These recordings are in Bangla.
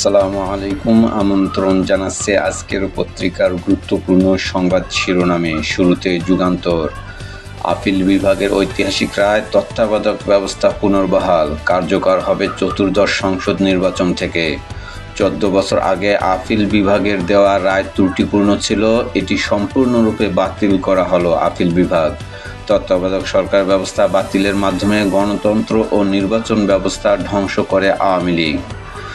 আসসালামু আলাইকুম আমন্ত্রণ জানাচ্ছে আজকের পত্রিকার গুরুত্বপূর্ণ সংবাদ শিরোনামে। শুরুতে যুগান্তর। আপিল বিভাগের ঐতিহাসিক রায়, তত্ত্বাবধায়ক ব্যবস্থা পুনর্বহাল, কার্যকর হবে চতুর্দশ সংসদ নির্বাচন থেকে। চোদ্দ বছর আগে আপিল বিভাগের দেওয়া রায় ত্রুটিপূর্ণ ছিল, এটি সম্পূর্ণরূপে বাতিল করা হলো আপিল বিভাগ। তত্ত্বাবধায়ক সরকার ব্যবস্থা বাতিলের মাধ্যমে গণতন্ত্র ও নির্বাচন ব্যবস্থা ধ্বংস করে আওয়ামী লীগ।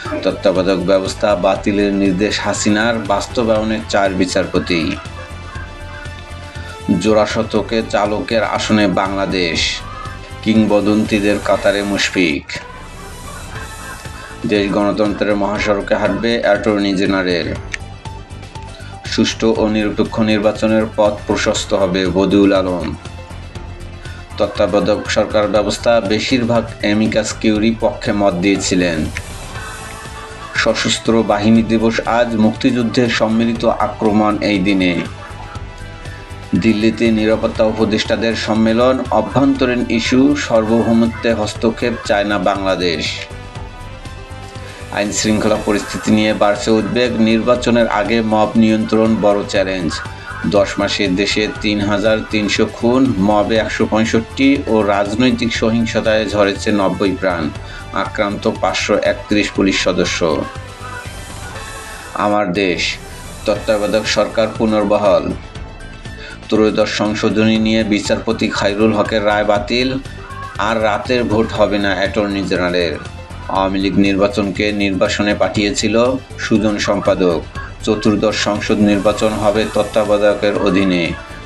তত্ত্বাবধায়ক ব্যবস্থা বাতিলের নির্দেশ হাসিনার বাস্তবায়নের চার বিচারপতি। জোড়া শতকে চালকের আসনে বাংলাদেশ, কিংবদন্তিদের কাতারে মুশফিক। দেশ গণতন্ত্রের মহাসড়কে হাঁটবে অ্যাটর্নি জেনারেল। সুষ্ঠু ও নিরপেক্ষ নির্বাচনের পথ প্রশস্ত হবে বদিউল আলম। তত্ত্বাবধায়ক সরকার ব্যবস্থা বেশিরভাগ এমিকাস কিউরি পক্ষে মত দিয়েছিলেন। সশস্ত্র বাহিনী দিবস আজ মুক্তিযুদ্ধের সম্মিলিত আক্রমণ এই দিনে। দিল্লিতে নিরাপত্তা উপদেষ্টাদের সম্মেলন, অভ্যন্তরীণ ইস্যু, সার্বভৌমত্বে হস্তক্ষেপ চায় না বাংলাদেশ। আইন শৃঙ্খলা পরিস্থিতি নিয়ে বাড়ছে উদ্বেগ, নির্বাচনের আগে মব নিয়ন্ত্রণ বড় চ্যালেঞ্জ। দশ মাসে দেশে তিন হাজার তিনশো খুন, মবে একশো পঁয়ষট্টি ও রাজনৈতিক সহিংসতায় ঝরেছে নব্বই প্রাণ। আক্রান্ত পাঁচশো একত্রিশ পুলিশ সদস্য। আমার দেশ, তত্ত্বাবধায়ক সরকার পুনর্বহাল। ত্রয়োদশ সংশোধনী নিয়ে বিচারপতি খাইরুল হকের রায় বাতিল। আর রাতের ভোট হবে না অ্যাটর্নি জেনারেল আওয়ামী লীগ নির্বাচনকে নির্বাসনে পাঠিয়েছিল সুজন সম্পাদক। চতুর্দশ সংসদ নির্বাচন হবে তত্ত্বাবধায়কের অধীনে।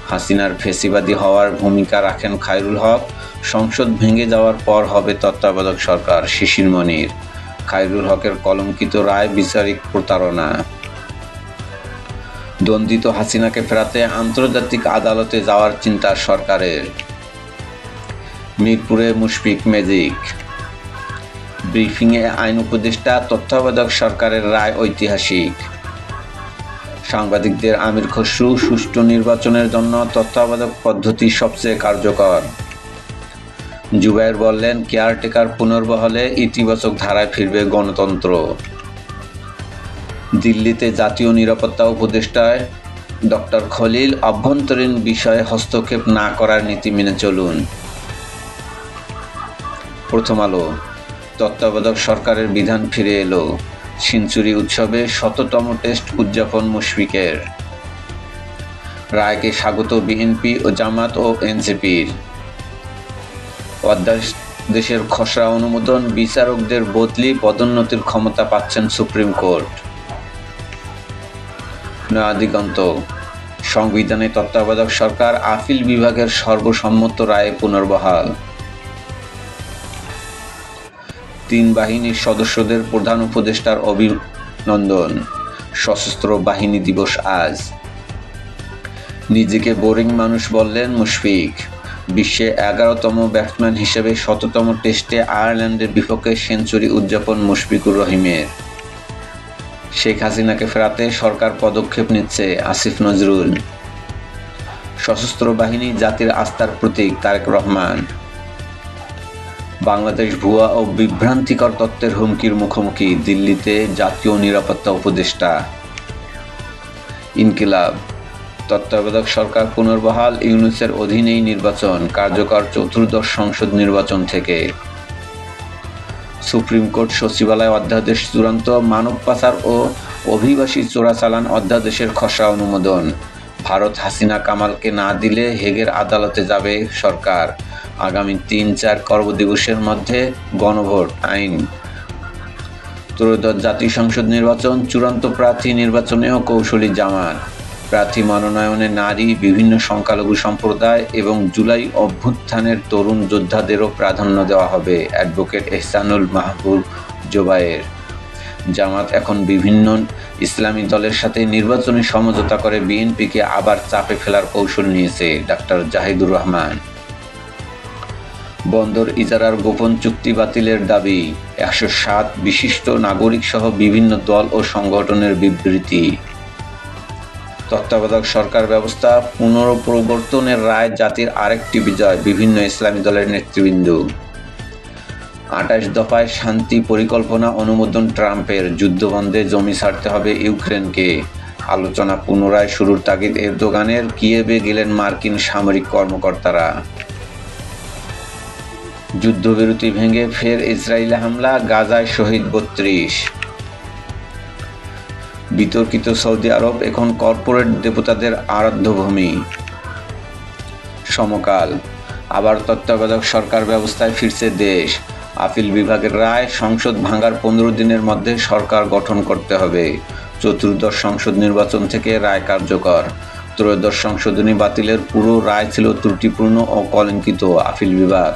হাসিনার ফেসিবাদী হওয়ার ভূমিকা রাখেন খায়রুল হক। সংসদ ভেঙে যাওয়ার পর হবে তত্ত্বাবধায়ক সরকার, শিশির মনির। খায়রুল হকের কলঙ্কিত রায় বিচারিক প্রতারণা। দ্বন্দ্বিত হাসিনাকে ফেরাতে আন্তর্জাতিক আদালতে যাওয়ার চিন্তা সরকারের। মিরপুরে মুশফিক ম্যাজিক ব্রিফিংয়ে আইন উপদেষ্টা, তত্ত্বাবধায়ক সরকারের রায় ঐতিহাসিক। সাংবাদিকদের আমির খসরু সুষ্ঠু নির্বাচনের জন্য তত্ত্বাবধায়ক পদ্ধতি সবচেয়ে কার্যকর। জুবাইর বললেন, কেয়ারটেকার পুনর্বহলে ইতিবাচক ধারায় ফিরবে গণতন্ত্র। দিল্লিতে জাতীয় নিরাপত্তা উপদেষ্টায় ডক্টর খলিল অভ্যন্তরীণ বিষয়ে হস্তক্ষেপ না করার নীতি মেনে চলুন। প্রথম আলো, তত্ত্বাবধায়ক সরকারের বিধান ফিরে এলো। সেঞ্চুরি উৎসবে শততম টেস্ট উদযাপন মুশফিকের। রায়কে স্বাগত বিএনপি ও জামাত ও এনসিপির। অধ্যাদেশের খসড়া অনুমোদন, বিচারকদের বদলি, পদোন্নতির ক্ষমতা পাচ্ছেন সুপ্রিম কোর্ট। নয়াদিগন্ত সংবিধানে তত্ত্বাবধায়ক সরকার, আপিল বিভাগের সর্বসম্মত রায়ে পুনর্বহাল। তিন বাহিনীর সদস্যদের প্রধান উপদেষ্টার অভিনন্দন। সশস্ত্র বাহিনী দিবস আজ। নিজেকে বোরিং মানুষ বললেন মুশফিক। বিশ্বে এগারোতম ব্যাটসম্যান হিসেবে শততম টেস্টে আয়ারল্যান্ডের বিপক্ষে সেঞ্চুরি উদযাপন মুশফিকুর রহিমের। শেখ হাসিনাকে ফেরাতে সরকার পদক্ষেপ নিচ্ছে আসিফ নজরুল। সশস্ত্র বাহিনী জাতির আস্থার প্রতীক তারেক রহমান। বাংলাদেশ ভুয়া ও বিভ্রান্তিকর তত্ত্বের হুমকির মুখোমুখি দিল্লিতে জাতীয় নিরাপত্তা উপদেষ্টা ইনকিলাব। তত্ত্বাবধায়ক সরকার পুনর্বহাল ইউনুসের অধীনেই নির্বাচন, কার্যকর চতুর্দশ সংসদ নির্বাচন থেকে। সুপ্রিম কোর্ট সচিবালয় অধ্যাদেশ চূড়ান্ত, মানব পাচার ও অভিবাসী চোরাচালান অধ্যাদেশের খসড়া অনুমোদন। ভারত হাসিনা কামালকে না দিলে হেগের আদালতে যাবে সরকার। আগামী তিন চার কর্মদিবসের মধ্যে গণভোট আইন। ত্রয়োদশ জাতীয় সংসদ নির্বাচন, চূড়ান্ত প্রার্থী নির্বাচনেও কৌশলী জামাত প্রার্থী মনোনয়নে নারী, বিভিন্ন সংখ্যালঘু সম্প্রদায় এবং জুলাই অভ্যুত্থানের তরুণ যোদ্ধাদেরও প্রাধান্য দেওয়া হবে, অ্যাডভোকেট এহসানুল মাহবুব জোবায়ের। জামাত এখন বিভিন্ন ইসলামী দলের সাথে নির্বাচনী সমঝোতা করে বিএনপিকে আবার চাপে ফেলার কৌশল নিয়েছে, ডাক্তার জাহিদুর রহমান। বন্দর ইজারার গোপন চুক্তি বাতিলের দাবি, একশো সাত বিশিষ্ট নাগরিক সহ বিভিন্ন দল ও সংগঠনের বিবৃতি। তত্ত্বাবধায়ক সরকার ব্যবস্থা পুনঃপ্রবর্তনের রায় জাতির আরেকটি বিজয়, বিভিন্ন ইসলামী দলের নেতৃবৃন্দ। আঠাশ দফায় শান্তি পরিকল্পনা অনুমোদন ট্রাম্পের যুদ্ধবন্ধে জমি ছাড়তে হবে ইউক্রেনকে। আলোচনা পুনরায় শুরুর তাগিদ এরদোগানের কিয়েবে গেলেন মার্কিন সামরিক কর্মকর্তারা। যুদ্ধবিরতি ভেঙে ফের ইসরায়েলে হামলা, গাজায় শহীদ বত্রিশ। বিতর্কিত সৌদি আরব, এখন কর্পোরেট দেবতাদের আরাধ্য ভূমি সমকাল, আবার তত্ত্বাবধায়ক সরকার ব্যবস্থায় ফিরছে দেশ। আপিল বিভাগের রায়, সংসদ ভাঙার পনেরো দিনের মধ্যে সরকার গঠন করতে হবে। চতুর্দশ সংসদ নির্বাচন থেকে রায় কার্যকর। ত্রয়োদশ সংশোধনী বাতিলের পুরো রায় ছিল ত্রুটিপূর্ণ ও কলঙ্কিত, আপিল বিভাগ।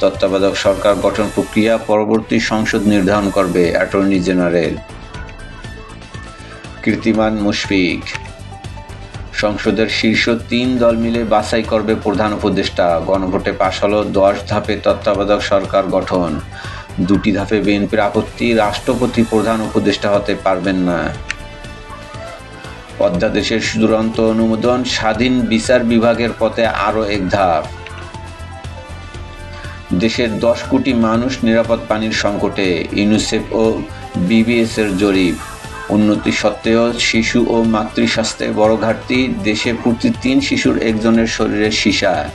তত্ত্বাবধায়ক সরকার গঠন প্রক্রিয়া পরবর্তী সংসদ নির্ধারণ করবে, অ্যাটর্নি জেনারেল। কীর্তিমান মুশফিক, সংসদের শীর্ষ তিন দল মিলে বাছাই করবে প্রধান উপদেষ্টা। গণভোটে পাশ হলো দশ ধাপে তত্ত্বাবধায়ক সরকার গঠন। দুটি ধাপে বিএনপির আপত্তি, রাষ্ট্রপতি প্রধান উপদেষ্টা হতে পারবেন না। অধ্যাদেশের চূড়ান্ত অনুমোদন, স্বাধীন বিচার বিভাগের পথে আরও এক ধাপ। দেশের দশ কোটি মানুষ নিরাপদ পানির সংকটে, ইউনিসেফ ও বিবিএস এর জরিপ। উন্নতি সত্ত্বেও শিশু ও মাতৃস্বাস্থ্যে বড় ঘাটতি, দেশে প্রতি তিন শিশুর একজনের শরীরে সীসা।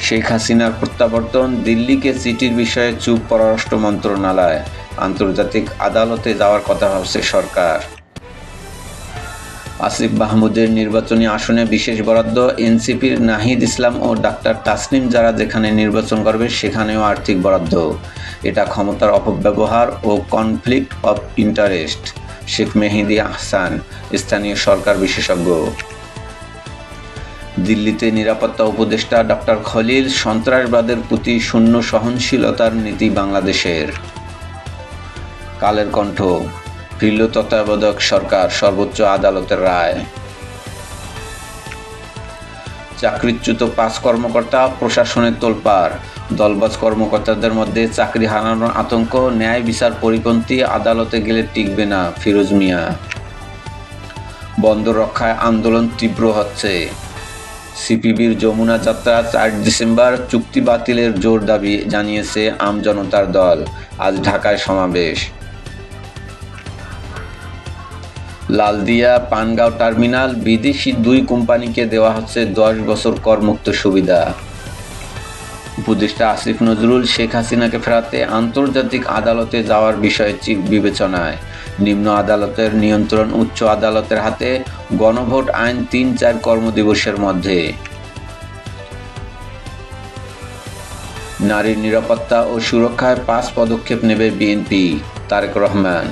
শেখ হাসিনার প্রত্যাবর্তন, দিল্লিকে চিঠির বিষয়ে চুপ পররাষ্ট্র মন্ত্রণালয়। আন্তর্জাতিক আদালতে যাওয়ার কথা ভাবছে সরকার। আসিফ মাহমুদের নির্বাচনী আসনে বিশেষ বরাদ্দ, এনসিপির নাহিদ ইসলাম ও ডাক্তার তাসনিম যারা যেখানে নির্বাচন করবে সেখানেও আর্থিক বরাদ্দ। এটা ক্ষমতার অপব্যবহার ও conflict of interest Sheikh Mehedi Ahsan, স্থানীয় সরকার বিশেষজ্ঞ। দিল্লিতে নিরাপত্তা উপদেষ্টা ডক্টর খলিল সন্ত্রাসবাদের প্রতি শূন্য সহনশীলতার নীতি বাংলাদেশের। কালের কণ্ঠ। ফিরল তত্ত্বাবধায়ক সরকার সর্বোচ্চ আদালতের রায়। চাকরিচ্যুত পাঁচ কর্মকর্তা, প্রশাসনের তোলপাড়। দলবাজ কর্মকর্তাদের মধ্যে চাকরি হারানোর আতঙ্ক, ন্যায় বিচার পরিপন্থী আদালতে গেলে টিকবে না ফিরোজ মিয়া। বন্দর রক্ষায় আন্দোলন তীব্র হচ্ছে। সিপিবির যমুনা যাত্রা চার ডিসেম্বর, চুক্তি বাতিলের জোর দাবি জানিয়েছে আমজনতার দল। আজ ঢাকায় সমাবেশ। লালদিয়া পানগাঁও টার্মিনাল বিদেশি দুই কোম্পানিকে দেওয়া হচ্ছে দশ বছর করমুক্ত সুবিধা। উপদেষ্টা আসিফ নজরুল শেখ হাসিনাকে ফেরাতে আন্তর্জাতিক আদালতে যাওয়ার বিষয়ে বিবেচনায়। নিম্ন আদালতের নিয়ন্ত্রণ উচ্চ আদালতের হাতে গণভোট আইন তিন চার কর্মদিবসের মধ্যে। নারীর নিরাপত্তা ও সুরক্ষায় পাঁচ পদক্ষেপ নেবে বিএনপি, তারেক রহমান।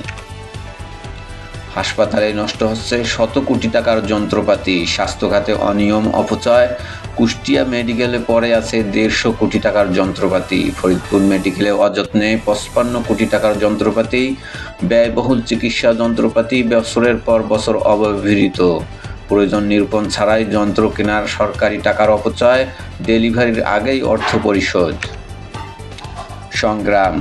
হাসপাতালে নষ্ট হচ্ছে শত কোটি টাকার যন্ত্রপাতি স্বাস্থ্য খাতে অনিয়ম, অপচয়। কুষ্টিয়া মেডিকেলে পরে আছে দেড়শো কোটি টাকার যন্ত্রপাতি। ফরিদপুর মেডিকেলে অযত্নে পঁচপান্ন কোটি টাকার যন্ত্রপাতি। ব্যয়বহুল চিকিৎসা যন্ত্রপাতি বছরের পর বছর অব্যবহৃত। প্রয়োজন নিরূপণ ছাড়াই যন্ত্র কেনার সরকারি টাকার অপচয়, ডেলিভারির আগেই অর্থ পরিশোধ। সংগ্রাম।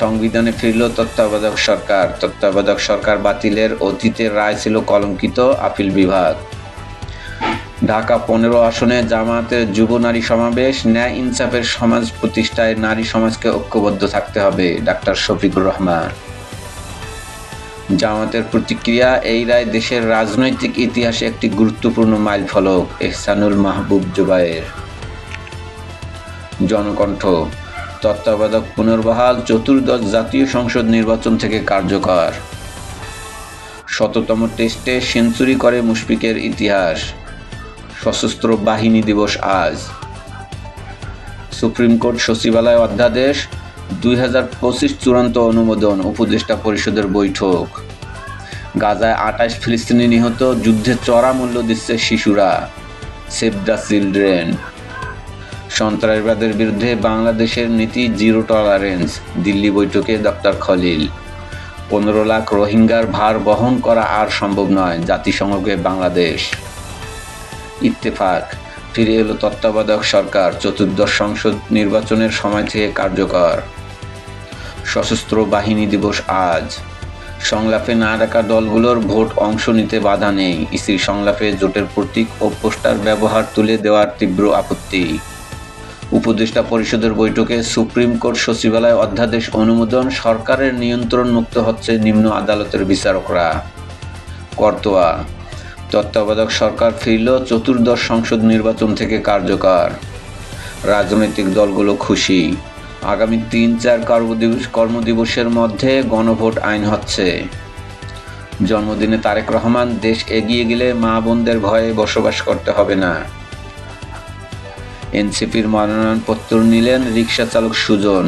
সংবিধানে ফিরল তত্ত্বাবধায়ক সরকার তত্ত্বাবধায়ক সরকার বাতিলের অতীতের রায় ছিল কলঙ্কিত আপিল বিভাগ। ঢাকা পনেরো আসনে জামায়াতের যুব নারী সমাবেশ, ন্যায় ইনসাফের সমাজ প্রতিষ্ঠায় নারী সমাজকে ঐক্যবদ্ধ থাকতে হবে, ডাক্তার শফিকুর রহমান। জামাতের প্রতিক্রিয়া, এই রায় দেশের রাজনৈতিক ইতিহাসে একটি গুরুত্বপূর্ণ মাইল ফলক, এহসানুল মাহবুব জুবায়ের জনকণ্ঠ তত্ত্বাবধায়ক পুনর্বহাল চতুর্দশ জাতীয় সংসদ নির্বাচন থেকে কার্যকর। শততম টেস্টে সেঞ্চুরি করে মুশফিকের ইতিহাস। সশস্ত্র বাহিনী দিবস আজ। সুপ্রিম কোর্ট সচিবালয় অধ্যাদেশ, দুই হাজার পঁচিশ চূড়ান্ত অনুমোদন উপদেষ্টা পরিষদের বৈঠক। গাজায় আটাইশ ফিলিস্তিনি নিহত, যুদ্ধে চড়া মূল্য দিচ্ছে শিশুরা। Save the children. সন্ত্রাসবাদের বিরুদ্ধে বাংলাদেশের নীতি জিরো টলারেন্স, দিল্লি বৈঠকে ডক্টর খলিল। পনেরো লাখ রোহিঙ্গার ভার বহন করা আর সম্ভব নয়, জাতিসংঘকে বাংলাদেশ। ইত্তেফাক, ফিরে এলো তত্ত্বাবধায়ক সরকার, চতুর্দশ সংসদ নির্বাচনের সময় থেকে কার্যকর। সশস্ত্র বাহিনী দিবস আজ। সংলাপে না ডাকা দলগুলোর ভোট অংশ নিতে বাধা নেই ইসির সংলাপে জোটের প্রতীক ও পোস্টার ব্যবহার তুলে দেওয়ার তীব্র আপত্তি। উপদেষ্টা পরিষদের বৈঠকে সুপ্রিম কোর্ট সচিবালয় অধ্যাদেশ অনুমোদন, সরকারের নিয়ন্ত্রণ মুক্ত হচ্ছে নিম্ন আদালতের বিচারকরা। করতোয়া, তত্ত্বাবধায়ক সরকার ফিরল চতুর্দশ সংসদ নির্বাচন থেকে কার্যকর। রাজনৈতিক দলগুলো খুশি। আগামী তিন চার কর্মদিবস কর্মদিবসের মধ্যে গণভোট আইন হচ্ছে। জন্মদিনে তারেক রহমান, দেশ এগিয়ে গেলে মা বোনদের ভয়ে বসবাস করতে হবে না। এনসিপির মনোনয়নপত্র নিলেন রিক্সা চালক সুজন।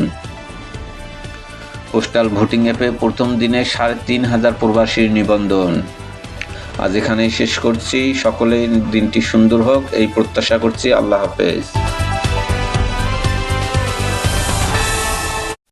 পোস্টাল ভোটিং অ্যাপে প্রথম দিনে সাড়ে তিন হাজার প্রবাসীর নিবন্ধন। আজ এখানেই শেষ করছি। সকলেই দিনটি সুন্দর হোক, এই প্রত্যাশা করছি। আল্লাহ হাফেজ।